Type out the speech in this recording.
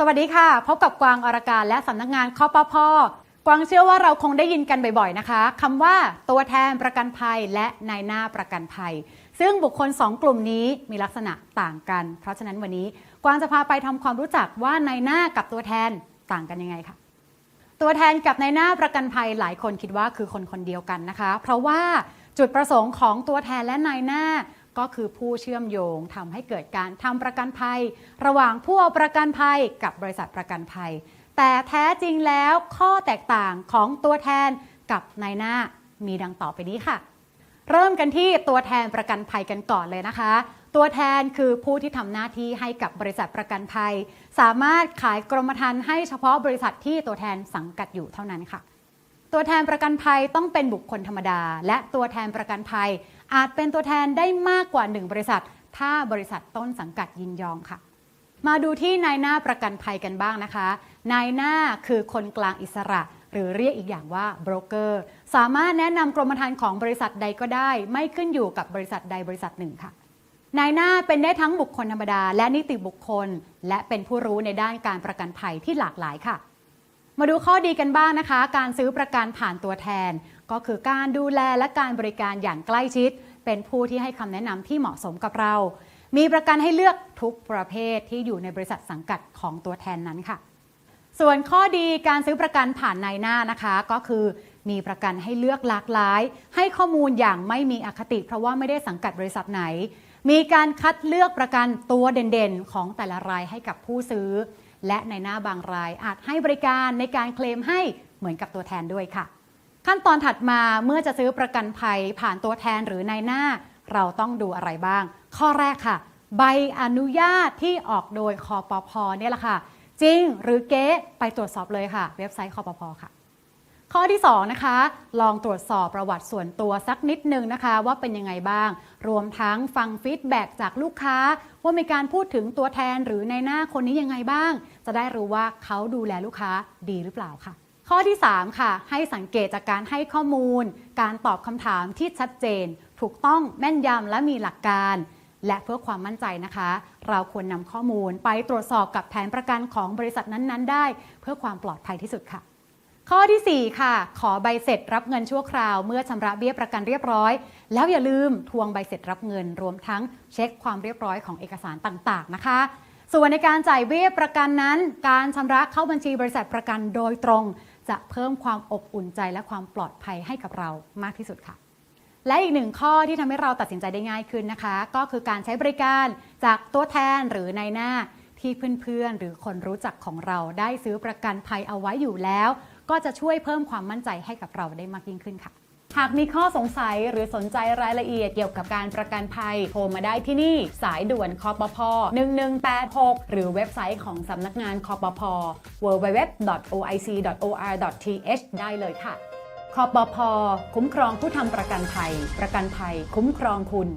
สวัสดีค่ะ พบกับกวางอรการและสำนักงานคอปพกวางเชื่อว่าเราคงได้ยินกันบ่อยๆนะคะคำว่าตัวแทนประกันภัยและนายหน้าประกันภัย ซึ่งบุคคล 2 กลุ่มนี้มีลักษณะต่างกัน เพราะฉะนั้นวันนี้กวางจะพาไปทำความรู้จักว่านายหน้ากับตัวแทนต่างกันยังไงค่ะ ตัวแทนกับนายหน้าประกันภัยหลายคนคิดว่าคือคนคนเดียวกันนะคะ เพราะว่าจุดประสงค์ของตัวแทนและนายหน้า ก็คือผู้เชื่อมโยงทำให้เกิดการทำประกันภัย ระหว่างผู้เอาประกันภัยกับบริษัทประกันภัย แต่แท้จริงแล้วข้อแตกต่างของตัวแทนกับนายหน้ามีดังต่อไปนี้ค่ะ เริ่มกันที่ตัวแทนประกันภัยกันก่อนเลยนะคะ ตัวแทนคือผู้ที่ทำหน้าที่ให้กับบริษัทประกันภัย สามารถขายกรมธรรม์ให้เฉพาะบริษัทที่ตัวแทนสังกัดอยู่เท่านั้นค่ะ ตัวแทนประกันภัยต้องเป็นบุคคลธรรมดา และตัวแทนประกันภัย อาจเป็นตัวแทนได้มากกว่า 1 บริษัท ถ้าบริษัทต้นสังกัดยินยอมค่ะ มาดูที่นายหน้าประกันภัยกันบ้างนะคะ นายหน้าคือคนกลางอิสระ หรือเรียกอีกอย่างว่าโบรกเกอร์สามารถแนะนำกรมธรรม์ของบริษัทใดก็ได้ ไม่ขึ้นอยู่กับบริษัทใดบริษัทหนึ่งค่ะนายหน้าเป็นได้ทั้งบุคคลธรรมดา และนิติบุคคล และเป็นผู้รู้ในด้านการประกันภัยที่หลากหลายค่ะ มาดูข้อดีกันบ้างนะคะ การซื้อประกันผ่านตัวแทน ก็คือการดูแลและการบริการอย่างใกล้ชิด เป็นผู้ที่ให้คำแนะนำที่เหมาะสมกับเรา มีประกันให้เลือกทุกประเภทที่อยู่ในบริษัทสังกัดของตัวแทนนั้นค่ะ ส่วนข้อดีการซื้อประกันผ่านนายหน้านะคะ ก็คือ มีประกันให้เลือกหลากหลาย ให้ข้อมูลอย่างไม่มีอคติ เพราะว่าไม่ได้สังกัดบริษัทไหน มีการคัดเลือกประกันตัวเด่นๆ ของแต่ละรายให้กับผู้ซื้อ และในหน้าบางรายอาจให้บริการในการเคลมให้เหมือนกับตัวแทนด้วยค่ะ ขั้นตอนถัดมาเมื่อจะซื้อประกันภัยผ่านตัวแทนหรือนายหน้า เราต้องดูอะไรบ้าง ข้อแรกค่ะ ใบอนุญาตที่ออกโดยคอปพเนี่ยแหละค่ะ จริงหรือเก๊ไปตรวจสอบเลยค่ะ เว็บไซต์คอปพค่ะข้อที่2นะคะลองตรวจสอบประวัติส่วนตัวสักนิดนึงนะคะ ว่าเป็นยังไงบ้าง รวมทั้งฟังฟีดแบ็กจากลูกค้า ว่ามีการพูดถึงตัวแทนหรือในหน้าคนนี้ยังไงบ้าง จะได้รู้ว่าเขาดูแลลูกค้าดีหรือเปล่าค่ะ ข้อที่ 3 ค่ะ ให้สังเกตจากการให้ข้อมูล การตอบคำถามที่ชัดเจน ถูกต้องแม่นยำและมีหลักการ และเพื่อความมั่นใจนะคะ เราควรนำข้อมูลไปตรวจสอบกับแผนประกันของบริษัทนั้นๆ ได้ เพื่อความปลอดภัยที่สุดค่ะข้อที่ 4 ค่ะ ขอใบเสร็จรับเงินชั่วคราว เมื่อชำระเบี้ยประกันเรียบร้อย แล้วอย่าลืมทวงใบเสร็จรับเงิน รวมทั้งเช็คความเรียบร้อยของเอกสารต่างๆนะคะ ส่วนในการจ่ายเบี้ยประกันนั้น การชำระเข้าบัญชีบริษัทประกันโดยตรง จะเพิ่มความอบอุ่นใจและความปลอดภัยให้กับเรามากที่สุดค่ะ และอีกหนึ่งข้อที่ทำให้เราตัดสินใจได้ง่ายขึ้นนะคะ ก็คือการใช้บริการจากตัวแทนหรือในายหน้าที่เพื่อนๆ หรือคนรู้จักของเราได้ซื้อประกันภัยเอาไว้อยู่แล้ว ก็จะช่วยเพิ่มความมั่นใจให้กับเราได้มากยิ่งขึ้นค่ะ หากมีข้อสงสัยหรือสนใจรายละเอียดเกี่ยวกับการประกันภัย โทรมาได้ที่นี่ สายด่วนคอปพ1186 หรือเว็บไซต์ของสำนักงานคอปพ www.oic.or.th ได้เลยค่ะคอปพ คุ้มครองผู้ทำประกันภัย ประกันภัย คุ้มครองคุณ